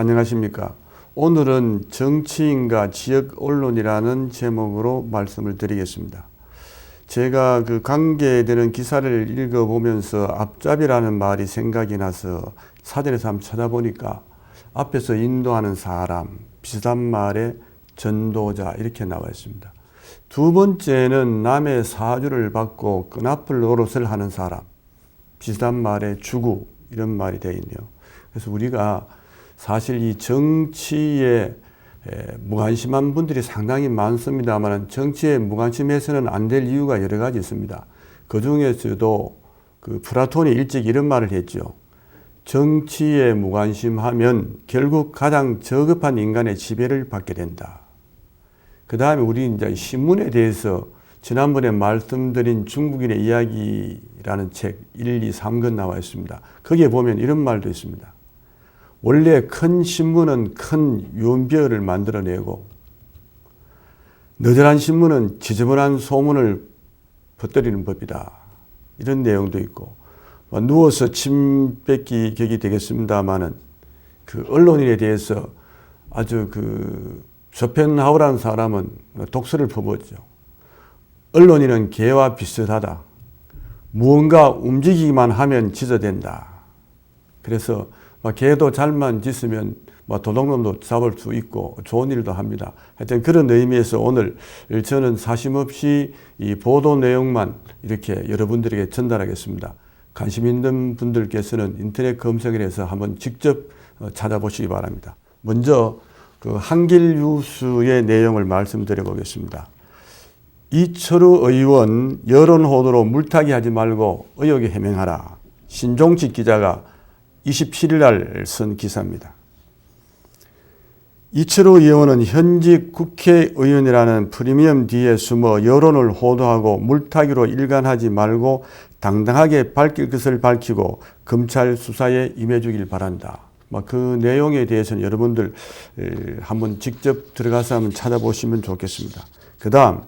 안녕하십니까. 오늘은 정치인과 지역 언론이라는 제목으로 말씀을 드리겠습니다. 제가 그 관계되는 기사를 읽어보면서 앞잡이라는 말이 생각이 나서 사전에서 한번 찾아보니까 앞에서 인도하는 사람, 비슷한 말에 전도자 이렇게 나와 있습니다. 두 번째는 남의 사주를 받고 끈앞을 노릇을 하는 사람, 비슷한 말에 주구 이런 말이 되어 있네요. 그래서 우리가 사실 이 정치에 무관심한 분들이 상당히 많습니다만 정치에 무관심해서는 안 될 이유가 여러 가지 있습니다. 그 중에서도 그 플라톤이 일찍 이런 말을 했죠. 정치에 무관심하면 결국 가장 저급한 인간의 지배를 받게 된다. 그 다음에 우리 이제 신문에 대해서 지난번에 말씀드린 중국인의 이야기라는 책 1, 2, 3권 나와 있습니다. 거기에 보면 이런 말도 있습니다. 원래 큰 신문은 큰 유언비어를 만들어내고 너절한 신문은 지저분한 소문을 퍼뜨리는 법이다. 이런 내용도 있고 뭐 누워서 침 뱉기 격이 되겠습니다마는 그 언론인에 대해서 아주 그 쇼펜하우라는 사람은 독서를 퍼붓죠. 언론인은 개와 비슷하다. 무언가 움직이기만 하면 지저된다. 그래서 막 개도 잘만 짖으면 뭐 도둑놈도 잡을 수 있고 좋은 일도 합니다. 하여튼 그런 의미에서 오늘 저는 사심 없이 이 보도 내용만 이렇게 여러분들에게 전달하겠습니다. 관심 있는 분들께서는 인터넷 검색을 해서 한번 직접 찾아보시기 바랍니다. 먼저 그 한길 뉴스의 내용을 말씀드려 보겠습니다. 이철우 의원 여론 호도로 물타기 하지 말고 의혹에 해명하라. 신종직 기자가 27일 날 쓴 기사입니다. 이철우 의원은 현직 국회의원이라는 프리미엄 뒤에 숨어 여론을 호도하고 물타기로 일관하지 말고 당당하게 밝힐 것을 밝히고 검찰 수사에 임해주길 바란다. 그 내용에 대해서는 여러분들 한번 직접 들어가서 한번 찾아보시면 좋겠습니다. 그 다음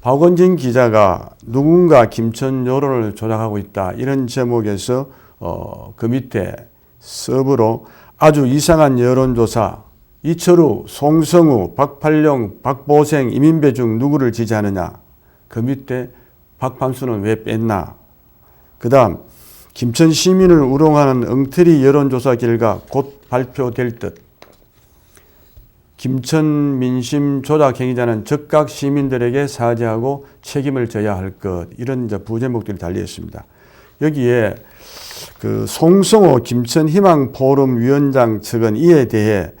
박원진 기자가 누군가 김천 여론을 조작하고 있다 이런 제목에서 어, 그 밑에 서브로 아주 이상한 여론조사. 이철우, 송성우, 박팔령, 박보생, 이민배 중 누구를 지지하느냐. 그 밑에 박판수는 왜 뺐나. 그 다음 김천 시민을 우롱하는 엉터리 여론조사 결과 곧 발표될 듯. 김천 민심 조작 행위자는 즉각 시민들에게 사죄하고 책임을 져야 할 것. 이런 이제 부제목들이 달려 있습니다. 여기에 그 송성호 김천 희망 포럼 위원장 측은 이에 대해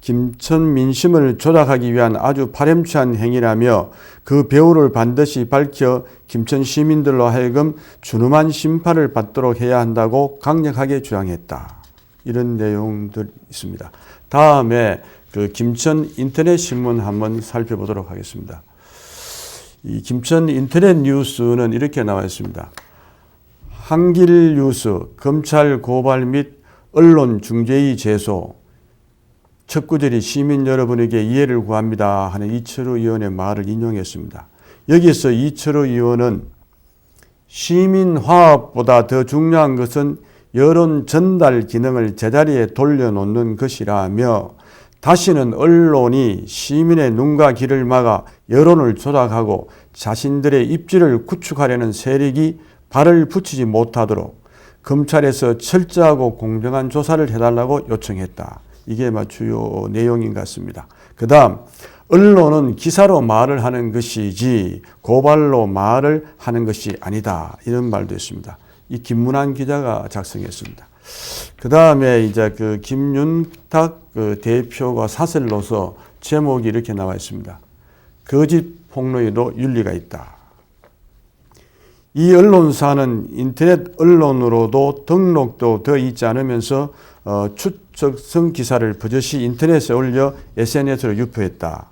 김천 민심을 조작하기 위한 아주 파렴치한 행위라며 그 배후를 반드시 밝혀 김천 시민들로 하여금 준엄한 심판을 받도록 해야 한다고 강력하게 주장했다. 이런 내용들 있습니다. 다음에 그 김천 인터넷 신문 한번 살펴보도록 하겠습니다. 이 김천 인터넷 뉴스는 이렇게 나와 있습니다. 한길 뉴스 검찰 고발 및 언론 중재위 제소 첫 구절이 시민 여러분에게 이해를 구합니다 하는 이철우 의원의 말을 인용했습니다. 여기서 이철우 의원은 시민 화합보다 더 중요한 것은 여론 전달 기능을 제자리에 돌려놓는 것이라며 다시는 언론이 시민의 눈과 귀를 막아 여론을 조작하고 자신들의 입지를 구축하려는 세력이 발을 붙이지 못하도록 검찰에서 철저하고 공정한 조사를 해달라고 요청했다. 이게 주요 내용인 것 같습니다. 그 다음, 언론은 기사로 말을 하는 것이지 고발로 말을 하는 것이 아니다. 이런 말도 있습니다. 이 김문환 기자가 작성했습니다. 그 다음에 이제 그 김윤탁 그 대표가 사설로서 제목이 이렇게 나와 있습니다. 거짓 폭로에도 윤리가 있다. 이 언론사는 인터넷 언론으로도 등록도 되어 있지 않으면서 어, 추측성 기사를 버젓이 인터넷에 올려 SNS로 유포했다.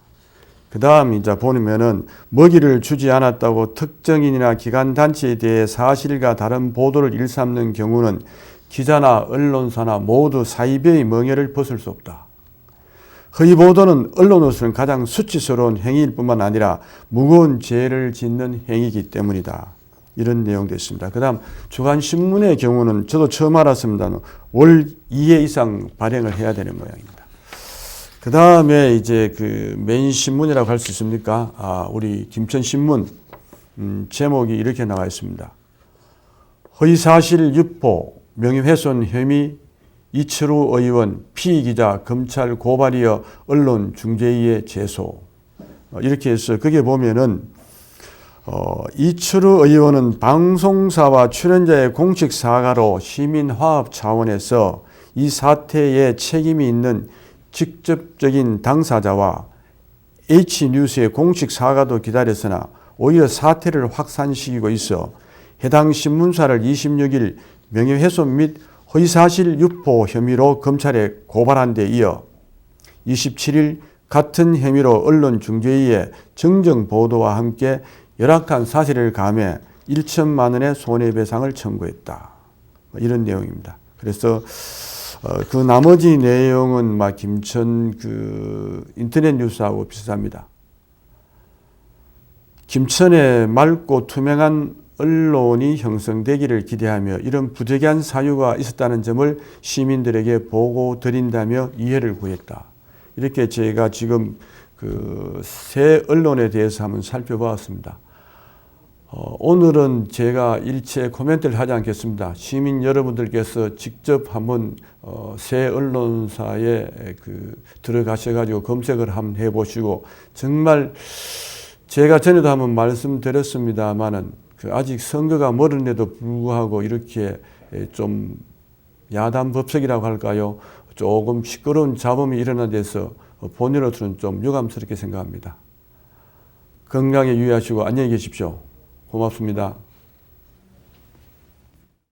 그 다음 이제 보면은 먹이를 주지 않았다고 특정인이나 기관 단체에 대해 사실과 다른 보도를 일삼는 경우는 기자나 언론사나 모두 사이비의 멍에를 벗을 수 없다. 허위 보도는 언론으로서는 가장 수치스러운 행위일 뿐만 아니라 무거운 죄를 짓는 행위이기 때문이다. 이런 내용도 있습니다. 그 다음 주간 신문의 경우는 저도 처음 알았습니다. 월 2회 이상 발행을 해야 되는 모양입니다. 그 다음에 이제 그 메인 신문이라고 할 수 있습니까? 아, 우리 김천 신문 음, 제목이 이렇게 나와 있습니다. 허위사실 유포 명예훼손 혐의 이철우 의원 피의기자 검찰 고발이어 언론 중재위에 제소 어, 이렇게 해서 거기에 보면은 어, 이철우 의원은 방송사와 출연자의 공식 사과로 시민 화합 차원에서 이 사태에 책임이 있는 직접적인 당사자와 H뉴스의 공식 사과도 기다렸으나 오히려 사태를 확산시키고 있어 해당 신문사를 26일 명예훼손 및 허위사실 유포 혐의로 검찰에 고발한 데 이어 27일 같은 혐의로 언론중재위에 정정 보도와 함께 열악한 사실을 감해 1천만 원의 손해배상을 청구했다. 뭐 이런 내용입니다. 그래서 어, 그 나머지 내용은 막 김천 그 인터넷 뉴스하고 비슷합니다. 김천에 맑고 투명한 언론이 형성되기를 기대하며 이런 부적한 사유가 있었다는 점을 시민들에게 보고 드린다며 이해를 구했다. 이렇게 제가 지금 그 새 언론에 대해서 한번 살펴보았습니다. 어, 오늘은 제가 일체 코멘트를 하지 않겠습니다. 시민 여러분들께서 직접 한번 어, 새 언론사에 그 들어가셔가지고 검색을 한번 해보시고 정말 제가 전에도 한번 말씀드렸습니다만은 그 아직 선거가 멀은데도 불구하고 이렇게 좀 야단 법석이라고 할까요? 조금 시끄러운 잡음이 일어난 데서 본인으로서는 좀 유감스럽게 생각합니다. 건강에 유의하시고 안녕히 계십시오. 고맙습니다.